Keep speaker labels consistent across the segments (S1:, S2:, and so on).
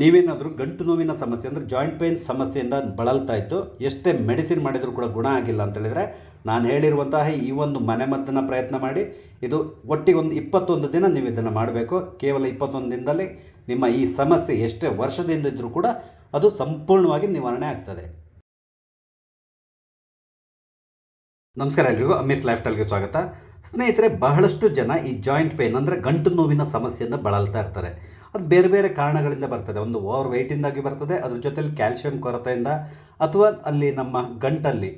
S1: ನೀವೇನಾದರೂ ಗಂಟು ನೋವಿನ ಸಮಸ್ಯೆ ಅಂದರೆ ಜಾಯಿಂಟ್ ಪೇನ್ ಸಮಸ್ಯೆಯಿಂದ ಬಳಲ್ತಾ ಇತ್ತು, ಎಷ್ಟೇ ಮೆಡಿಸಿನ್ ಮಾಡಿದರೂ ಕೂಡ ಗುಣ ಆಗಿಲ್ಲ ಅಂತ ಹೇಳಿದರೆ ನಾನು ಹೇಳಿರುವಂತಹ ಈ ಒಂದು ಮನೆಮದ್ದನ್ನು ಪ್ರಯತ್ನ ಮಾಡಿ, ಇದು ಒಟ್ಟಿಗೆ ಒಂದು ಇಪ್ಪತ್ತೊಂದು ದಿನ ನೀವು ಇದನ್ನು ಮಾಡಬೇಕು. ಕೇವಲ ಇಪ್ಪತ್ತೊಂದು ದಿನದಲ್ಲಿ ನಿಮ್ಮ ಈ ಸಮಸ್ಯೆ ಎಷ್ಟೇ ವರ್ಷದಿಂದ ಇದ್ದರೂ ಕೂಡ ಅದು ಸಂಪೂರ್ಣವಾಗಿ ನಿವಾರಣೆ ಆಗ್ತದೆ. ನಮಸ್ಕಾರ ಎಲ್ರಿಗೂ ಅಮ್ಮಿಸ್ ಲೈಫ್ ಸ್ಟೈಲ್ಗೆ ಸ್ವಾಗತ. ಸ್ನೇಹಿತರೆ, ಬಹಳಷ್ಟು ಜನ ಈ ಜಾಯಿಂಟ್ ಪೇಯ್ನ್ ಅಂದರೆ ಗಂಟು ನೋವಿನ ಸಮಸ್ಯೆಯಿಂದ ಬಳಲ್ತಾ ಇರ್ತಾರೆ. ಅದು ಬೇರೆ ಬೇರೆ ಕಾರಣಗಳಿಂದ ಬರ್ತದೆ. ಒಂದು ಓವರ್ ವೆಯ್ಟಿಂದಾಗಿ ಬರ್ತದೆ, ಅದ್ರ ಜೊತೆಲಿ ಕ್ಯಾಲ್ಶಿಯಂ ಕೊರತೆಯಿಂದ ಅಥವಾ ಅಲ್ಲಿ ನಮ್ಮ ಗಂಟಲ್ಲಿ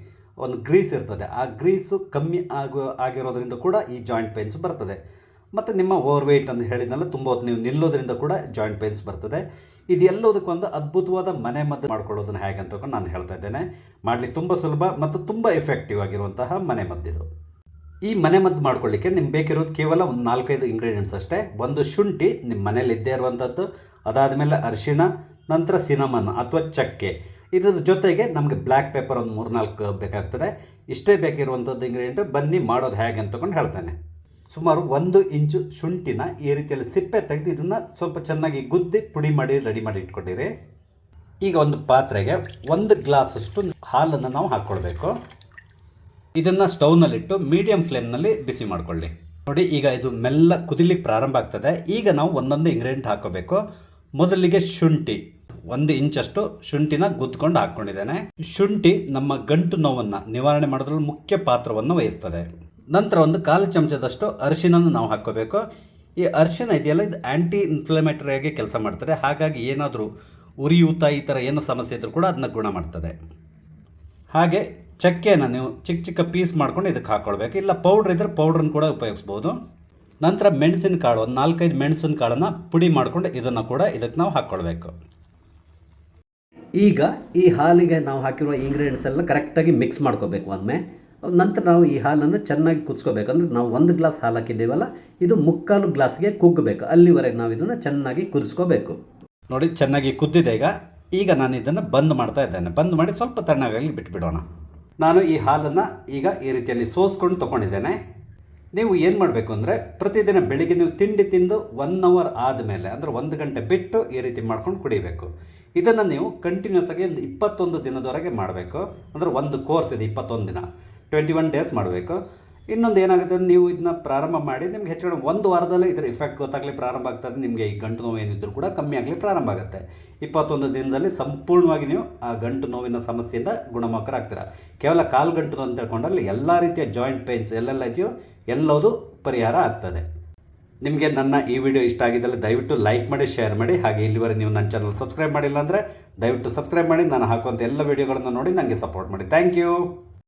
S1: ಒಂದು ಗ್ರೀಸ್ ಇರ್ತದೆ. ಆ ಗ್ರೀಸು ಕಮ್ಮಿ ಆಗೋ ಆಗಿರೋದ್ರಿಂದ ಕೂಡ ಈ ಜಾಯಿಂಟ್ ಪೇನ್ಸ್ ಬರ್ತದೆ. ಮತ್ತು ನಿಮ್ಮ ಓವರ್ ವೆಯ್ಟ್ ಅಂತ ಹೇಳಿದ್ನಲ್ಲ, ತುಂಬ ಹೊತ್ತು ನೀವು ನಿಲ್ಲೋದ್ರಿಂದ ಕೂಡ ಜಾಯಿಂಟ್ ಪೇನ್ಸ್ ಬರ್ತದೆ. ಇದೆಲ್ಲದಕ್ಕೊಂದು ಅದ್ಭುತವಾದ ಮನೆ ಮದ್ದು ಮಾಡ್ಕೊಳ್ಳೋದನ್ನು ಹೇಗೆ ಅಂತ ನಾನು ಹೇಳ್ತಾ ಇದ್ದೇನೆ. ಮಾಡಲಿಕ್ಕೆ ತುಂಬ ಸುಲಭ ಮತ್ತು ತುಂಬ ಎಫೆಕ್ಟಿವ್ ಆಗಿರುವಂತಹ ಮನೆ ಮದ್ದಿದು. ಈ ಮನೆ ಮದ್ದು ಮಾಡ್ಕೊಳ್ಳಿಕ್ಕೆ ನಿಮ್ಗೆ ಬೇಕಿರೋದು ಕೇವಲ ಒಂದು ನಾಲ್ಕೈದು ಇಂಗ್ರೀಡಿಯೆಂಟ್ಸ್ ಅಷ್ಟೇ. ಒಂದು ಶುಂಠಿ ನಿಮ್ಮ ಮನೇಲಿ ಇದ್ದೇ ಇರುವಂಥದ್ದು. ಅದಾದಮೇಲೆ ಅರಿಶಿಣ, ನಂತರ ಸಿನಮನ್ ಅಥವಾ ಚಕ್ಕೆ. ಇದರ ಜೊತೆಗೆ ನಮಗೆ ಬ್ಲ್ಯಾಕ್ ಪೇಪರ್ ಒಂದು ಮೂರು ನಾಲ್ಕು ಬೇಕಾಗ್ತದೆ. ಇಷ್ಟೇ ಬೇಕಿರುವಂಥದ್ದು ಇಂಗ್ರೀಡಿಯೆಂಟು ಬನ್ನಿ, ಮಾಡೋದು ಹೇಗೆ ಅಂತ ತಗೊಂಡು ಹೇಳ್ತಾನೆ. ಸುಮಾರು ಒಂದು ಇಂಚು ಶುಂಠಿನ ಈ ರೀತಿಯಲ್ಲಿ ಸಿಪ್ಪೆ ತೆಗೆದು ಇದನ್ನು ಸ್ವಲ್ಪ ಚೆನ್ನಾಗಿ ಗುದ್ದಿ ಪುಡಿ ಮಾಡಿ ರೆಡಿ ಮಾಡಿ ಇಟ್ಕೊಂಡಿರಿ. ಈಗ ಒಂದು ಪಾತ್ರೆಗೆ ಒಂದು ಗ್ಲಾಸಷ್ಟು ಹಾಲನ್ನು ನಾವು ಹಾಕ್ಕೊಳ್ಬೇಕು. ಇದನ್ನು ಸ್ಟೌವ್ನಲ್ಲಿಟ್ಟು ಮೀಡಿಯಂ ಫ್ಲೇಮ್ನಲ್ಲಿ ಬಿಸಿ ಮಾಡ್ಕೊಳ್ಳಿ. ನೋಡಿ, ಈಗ ಇದು ಮೆಲ್ಲ ಕುದಿಲಿಕ್ಕೆ ಪ್ರಾರಂಭ ಆಗ್ತದೆ. ಈಗ ನಾವು ಒಂದೊಂದು ಇಂಗ್ರೀಡಿಯೆಂಟ್ ಹಾಕೋಬೇಕು. ಮೊದಲಿಗೆ ಶುಂಠಿ. ಒಂದು ಇಂಚಷ್ಟು ಶುಂಠಿನ ಗುದ್ಕೊಂಡು ಹಾಕ್ಕೊಂಡಿದ್ದೇನೆ. ಶುಂಠಿ ನಮ್ಮ ಗಂಟು ನೋವನ್ನು, ನಿವಾರಣೆ ಮಾಡೋದ್ರಲ್ಲಿ ಮುಖ್ಯ ಪಾತ್ರವನ್ನು ವಹಿಸ್ತದೆ. ನಂತರ ಒಂದು ಕಾಲು ಚಮಚದಷ್ಟು ಅರಿಶಿನನ್ನು ನಾವು ಹಾಕೋಬೇಕು ಈ ಅರಿಶಿನ ಇದೆಯಲ್ಲ, ಇದು ಆ್ಯಂಟಿ ಇನ್ಫ್ಲಮೇಟರಿ ಆಗಿ ಕೆಲಸ ಮಾಡ್ತಾರೆ ಹಾಗಾಗಿ ಏನಾದರೂ ಉರಿಯೂತ ಈ ಥರ ಏನು ಸಮಸ್ಯೆ ಇದ್ದರೂ ಕೂಡ ಅದನ್ನ ಗುಣ ಮಾಡ್ತದೆ. ಹಾಗೆ ಚಕ್ಕೆನ ನೀವು ಚಿಕ್ಕ ಚಿಕ್ಕ ಪೀಸ್ ಮಾಡ್ಕೊಂಡು ಇದಕ್ಕೆ ಹಾಕ್ಕೊಳ್ಬೇಕು ಇಲ್ಲ ಪೌಡ್ರ್ ಇದ್ದರೆ ಪೌಡ್ರನ್ನ ಕೂಡ ಉಪಯೋಗಿಸ್ಬೋದು. ನಂತರ ಮೆಣಸಿನ ಕಾಳು, ಒಂದು ನಾಲ್ಕೈದು ಮೆಣಸಿನ ಕಾಳನ್ನು ಪುಡಿ ಮಾಡಿಕೊಂಡು ಇದನ್ನು ಕೂಡ ಇದಕ್ಕೆ ನಾವು ಹಾಕ್ಕೊಳ್ಬೇಕು ಈಗ ಈ ಹಾಲಿಗೆ ನಾವು ಹಾಕಿರುವ ಇಂಗ್ರೀಡಿಯೆಂಟ್ಸ್ ಎಲ್ಲ ಕರೆಕ್ಟಾಗಿ ಮಿಕ್ಸ್ ಮಾಡ್ಕೋಬೇಕು ಒಮ್ಮೆ. ನಂತರ ನಾವು ಈ ಹಾಲನ್ನು ಚೆನ್ನಾಗಿ ಕುದಿಸ್ಕೋಬೇಕು. ಅಂದರೆ ನಾವು ಒಂದು ಗ್ಲಾಸ್ ಹಾಲು ಹಾಕಿದ್ದೀವಲ್ಲ, ಇದು ಮುಕ್ಕಾಲು ಗ್ಲಾಸ್ಗೆ ಕುಗ್ಗಬೇಕು. ಅಲ್ಲಿವರೆಗೆ ನಾವು ಇದನ್ನು ಚೆನ್ನಾಗಿ ಕುದಿಸ್ಕೋಬೇಕು. ನೋಡಿ, ಚೆನ್ನಾಗಿ ಕುದ್ದಿದೆ ಈಗ. ಈಗ ನಾನು ಇದನ್ನು ಬಂದ್ ಮಾಡ್ತಾ ಇದ್ದೇನೆ. ಬಂದ್ ಮಾಡಿ ಸ್ವಲ್ಪ ತಣ್ಣಗಾಗಿ ಬಿಟ್ಬಿಡೋಣ. ನಾನು ಈ ಹಾಲನ್ನು ಈಗ ಈ ರೀತಿಯಲ್ಲಿ ಸೋಸ್ಕೊಂಡು ತೊಗೊಂಡಿದ್ದೇನೆ. ನೀವು ಏನು ಮಾಡಬೇಕು ಅಂದರೆ ಪ್ರತಿದಿನ ಬೆಳಿಗ್ಗೆ ನೀವು ತಿಂಡಿ ತಿಂದು ಒನ್ ಅವರ್ ಆದಮೇಲೆ, ಅಂದರೆ ಒಂದು ಗಂಟೆ ಬಿಟ್ಟು ಈ ರೀತಿ ಮಾಡ್ಕೊಂಡು ಕುಡಿಬೇಕು. ಇದನ್ನು ನೀವು ಕಂಟಿನ್ಯೂಸ್ ಆಗಿ ಒಂದು ಇಪ್ಪತ್ತೊಂದು ದಿನದವರೆಗೆ ಮಾಡಬೇಕು. ಅಂದರೆ ಒಂದು ಕೋರ್ಸ್ ಇದೆ ಇಪ್ಪತ್ತೊಂದು ದಿನ. ಟ್ವೆಂಟಿ ಒನ್ ಡೇಸ್ ಮಾಡಬೇಕು. ಇನ್ನೊಂದು ಏನಾಗುತ್ತೆ ಅಂದರೆ ನೀವು ಇದನ್ನ ಪ್ರಾರಂಭ ಮಾಡಿ, ನಿಮ್ಗೆ ಹೆಚ್ಚು ಕಡಿಮೆ ಒಂದು ವಾರದಲ್ಲೇ ಇದರ ಇಫೆಕ್ಟ್ ಗೊತ್ತಾಗಲಿ ಪ್ರಾರಂಭ ಆಗ್ತದೆ ನಿಮಗೆ ಈ ಗಂಟು ನೋವು ಏನಿದ್ರು ಕೂಡ ಕಮ್ಮಿ ಆಗಲಿ ಪ್ರಾರಂಭ ಆಗುತ್ತೆ. ಇಪ್ಪತ್ತೊಂದು ದಿನದಲ್ಲಿ ಸಂಪೂರ್ಣವಾಗಿ ನೀವು ಆ ಗಂಟು ನೋವಿನ ಸಮಸ್ಯೆಯಿಂದ ಗುಣಮುಖರಾಗ್ತೀರ. ಕೇವಲ ಕಾಲು ಗಂಟು ಅಂತ ತಿಳ್ಕೊಂಡಲ್ಲಿ ಎಲ್ಲ ರೀತಿಯ ಜಾಯಿಂಟ್ ಪೇನ್ಸ್ ಎಲ್ಲೆಲ್ಲ ಇದೆಯೋ ಎಲ್ಲವೂ ಪರಿಹಾರ ಆಗ್ತದೆ. ನಿಮಗೆ ನನ್ನ ಈ ವಿಡಿಯೋ ಇಷ್ಟ ಆಗಿದ್ದಲ್ಲಿ ದಯವಿಟ್ಟು ಲೈಕ್ ಮಾಡಿ ಶೇರ್ ಮಾಡಿ, ಹಾಗೆ ಇಲ್ಲಿವರೆಗೆ ನೀವು ನನ್ನ ಚಾನಲ್ ಸಬ್ಸ್ಕ್ರೈಬ್ ಮಾಡಿಲ್ಲ ಅಂದರೆ ದಯವಿಟ್ಟು ಸಬ್ಸ್ಕ್ರೈಬ್ ಮಾಡಿ, ನಾನು ಹಾಕುವಂಥ ಎಲ್ಲ ವೀಡಿಯೋಗಳನ್ನು ನೋಡಿ ನನಗೆ ಸಪೋರ್ಟ್ ಮಾಡಿ. Thank you